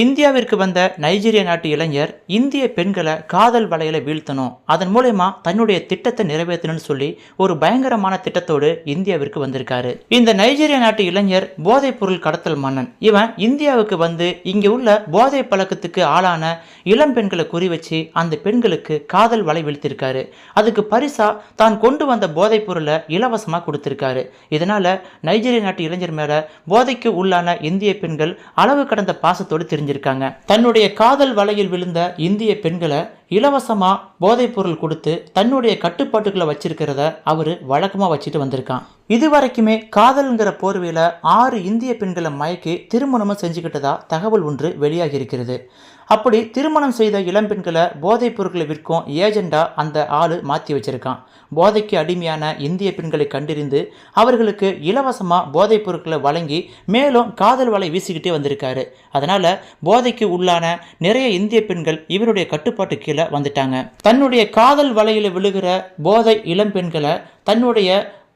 இந்தியாவிற்கு வந்த நைஜீரிய நாட்டு இளைஞர் இந்திய பெண்களை காதல் வலையில வீழ்த்தணும். அதன் மூலயமா தன்னுடைய திட்டத்தை நிறைவேற்றணும்னு சொல்லி ஒரு பயங்கரமான திட்டத்தோடு இந்தியாவிற்கு வந்திருக்காரு. இந்த நைஜீரிய நாட்டு இளைஞர் போதைப் பொருள் கடத்தல் மன்னன். இவன் இந்தியாவுக்கு வந்து இங்க உள்ள போதை பழக்கத்துக்கு ஆளான இளம் பெண்களை குறி வச்சு அந்த பெண்களுக்கு காதல் வலை வீழ்த்திருக்காரு. அதுக்கு பரிசா தான் கொண்டு வந்த போதைப் பொருளை இலவசமா கொடுத்திருக்காரு. இதனால நைஜீரிய நாட்டு இளைஞர் மேல போதைக்கு உள்ளான இந்திய பெண்கள் அளவு கடந்த பாசத்தோடு தெரிஞ்சிருக்காங்க. தன்னுடைய காதல் வலையில் விழுந்த இந்திய பெண்களை இலவசமாக போதைப்பொருள் கொடுத்து தன்னுடைய கட்டுப்பாட்டுகளை வச்சிருக்கிறத அவர் வழக்கமாக வச்சுட்டு வந்திருக்கான். இது வரைக்குமே காதல்ங்கிற போர்வையில் ஆறு இந்திய பெண்களை மயக்கி திருமணமும் செஞ்சுக்கிட்டதா தகவல் ஒன்று வெளியாகி இருக்கிறது. அப்படி திருமணம் செய்த இளம்பெண்களை போதைப் பொருட்களை விற்கும் ஏஜெண்டா அந்த ஆள் மாற்றி வச்சிருக்கான். போதைக்கு அடிமையான இந்திய பெண்களை கண்டறிந்து அவர்களுக்கு இலவசமாக போதைப் பொருட்களை வழங்கி மேலும் காதல் வலை வீசிக்கிட்டே வந்திருக்காரு. அதனால் போதைக்கு உள்ளான நிறைய இந்திய பெண்கள் இவருடைய கட்டுப்பாட்டு கீழே வந்துட்டாங்க. தன்னுடைய காதல் வலையில் விழுகிற போதை இளம் பெண்களை தன்னுடைய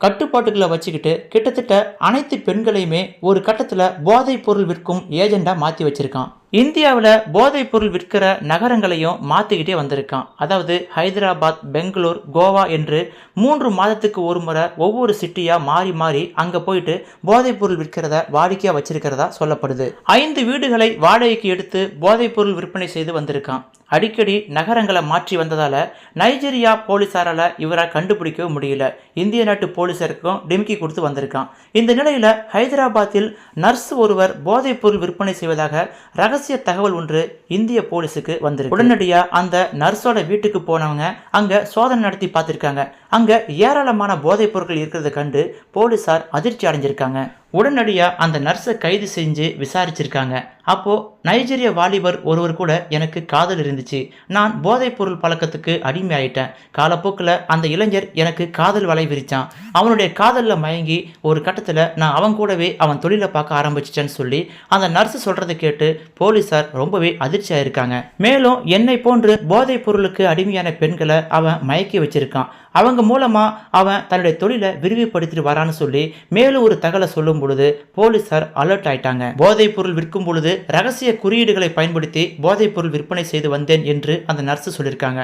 கட்டுப்பாட்டுகளை வச்சுக்கிட்டு கிட்டத்தட்ட அனைத்து பெண்களையுமே ஒரு கட்டத்தில் போதைப் பொருள் விற்கும் ஏஜெண்டாக மாற்றி வச்சிருக்கான். இந்தியாவில் போதைப் பொருள் விற்கிற நகரங்களையும் மாற்றிக்கிட்டே வந்திருக்கான். அதாவது ஹைதராபாத் பெங்களூர் கோவா என்று மூன்று மாதத்துக்கு ஒரு முறை ஒவ்வொரு சிட்டியாக மாறி மாறி அங்கே போயிட்டு போதைப் பொருள் விற்கிறத வாடிக்கையாக வச்சிருக்கிறதா சொல்லப்படுது. ஐந்து வீடுகளை வாடகைக்கு எடுத்து போதைப் பொருள் விற்பனை செய்து வந்திருக்கான். அடிக்கடி நகரங்களை மாற்றி வந்ததால் நைஜீரியா போலீஸாரால் இவரை கண்டுபிடிக்கவே முடியல. இந்திய நாட்டு போலீசாருக்கும் டிமிக்கி கொடுத்து வந்திருக்கான். இந்த நிலையில் ஹைதராபாத்தில் நர்ஸ் ஒருவர் போதைப் பொருள் விற்பனை செய்வதாக ரகசிய தகவல் ஒன்று இந்திய போலீஸுக்கு வந்திருக்கு. உடனடியாக அந்த நர்ஸோட வீட்டுக்கு போனவங்க அங்கே சோதனை நடத்தி பார்த்துருக்காங்க. அங்கே ஏராளமான போதைப் பொருட்கள் இருக்கிறத கண்டு போலீசார் அதிர்ச்சி அடைஞ்சிருக்காங்க. உடனடியாக அந்த நர்ஸை கைது செஞ்சு விசாரிச்சிருக்காங்க. அப்போது நைஜீரிய வாலிபர் ஒருவர் கூட எனக்கு காதல் இருந்துச்சு. நான் போதைப் பொருள் பழக்கத்துக்கு அடிமை ஆயிட்டேன் காலப்போக்கில் அந்த இளைஞர் எனக்கு காதல் வலை விரிச்சான். அவனுடைய காதலில் மயங்கி ஒரு கட்டத்தில் நான் அவன் கூடவே அவன் தொழிலை பார்க்க ஆரம்பிச்சிட்டேன்னு சொல்லி அந்த நர்ஸ் சொல்கிறத கேட்டு போலீஸார் ரொம்பவே அதிர்ச்சியாக இருக்காங்க மேலும் என்னை போன்று போதைப் பொருளுக்கு அடிமையான பெண்களை அவன் மயக்கி வச்சிருக்கான். அவங்க மூலமாக அவன் தன்னுடைய தொழிலை விரிவுபடுத்திட்டு வரான்னு சொல்லி மேலும் ஒரு தகவலை சொல்லும் பொழுது போலீசார் அலர்ட் ஆயிட்டாங்க. போதைப் பொருள் விற்கும் பொழுது ரகசிய குறியீடுகளை பயன்படுத்தி போதைப் பொருள் விற்பனை செய்து வந்தேன் என்று அந்த நர்ஸ் சொல்லியிருக்காங்க.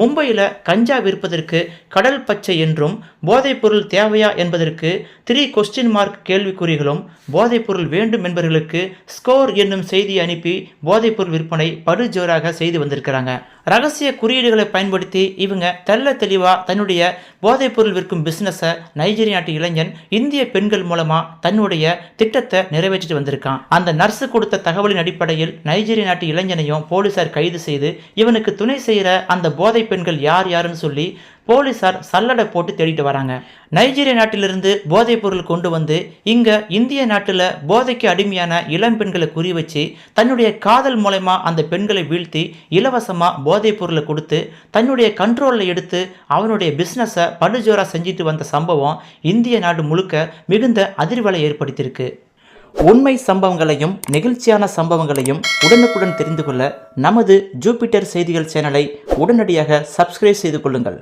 மும்பையில் கஞ்சா விற்பதற்கு கடல் பச்சை என்றும் போதைப் பொருள் தேவையா என்பதற்கு த்ரீ கொஸ்டின் மார்க் கேள்விக்குறிகளும் போதைப் பொருள் வேண்டும் என்பவர்களுக்கு ஸ்கோர் என்னும் செய்தி அனுப்பி போதைப் பொருள் விற்பனை படுஜோராக செய்து வந்திருக்கிறாங்க. ரகசிய குறியீடுகளை பயன்படுத்தி இவங்க தெள்ள தெளிவாக தன்னுடைய போதைப் பொருள் விற்கும் பிஸ்னஸை நைஜீரிய நாட்டு இளைஞன் இந்திய பெண்கள் மூலமாக தன்னுடைய திட்டத்தை நிறைவேற்றிட்டு வந்திருக்கான். அந்த நர்ஸு கொடுத்த தகவலின் அடிப்படையில் நைஜீரிய நாட்டு இளைஞனையும் போலீசார் கைது செய்து இவனுக்கு துணை செய்கிற அந்த போதை பெண்கள் யார் யாருன்னு சொல்லி போலீசார் சல்லடை போட்டு தேடிட்டு வராங்க. நைஜீரிய நாட்டிலிருந்து போதைப் பொருள் கொண்டு வந்து இங்க இந்திய நாட்டில் போதைக்கு அடிமையான இளம் பெண்களை குறி வச்சு தன்னுடைய காதல் மூலயமா அந்த பெண்களை வீழ்த்தி இலவசமாக போதைப் பொருளை கொடுத்து தன்னுடைய கண்ட்ரோலில் எடுத்து அவனுடைய பிஸ்னஸை படுஜோராக செஞ்சுட்டு வந்த சம்பவம் இந்திய நாடு முழுக்க மிகுந்த அதிர்வலை ஏற்படுத்தியிருக்கு. உண்மை சம்பவங்களையும் நெகிழ்ச்சியான சம்பவங்களையும் உடனுக்குடன் தெரிந்து கொள்ள நமது ஜூபிட்டர் செய்திகள் சேனலை உடனடியாக சப்ஸ்கிரைப் செய்து கொள்ளுங்கள்.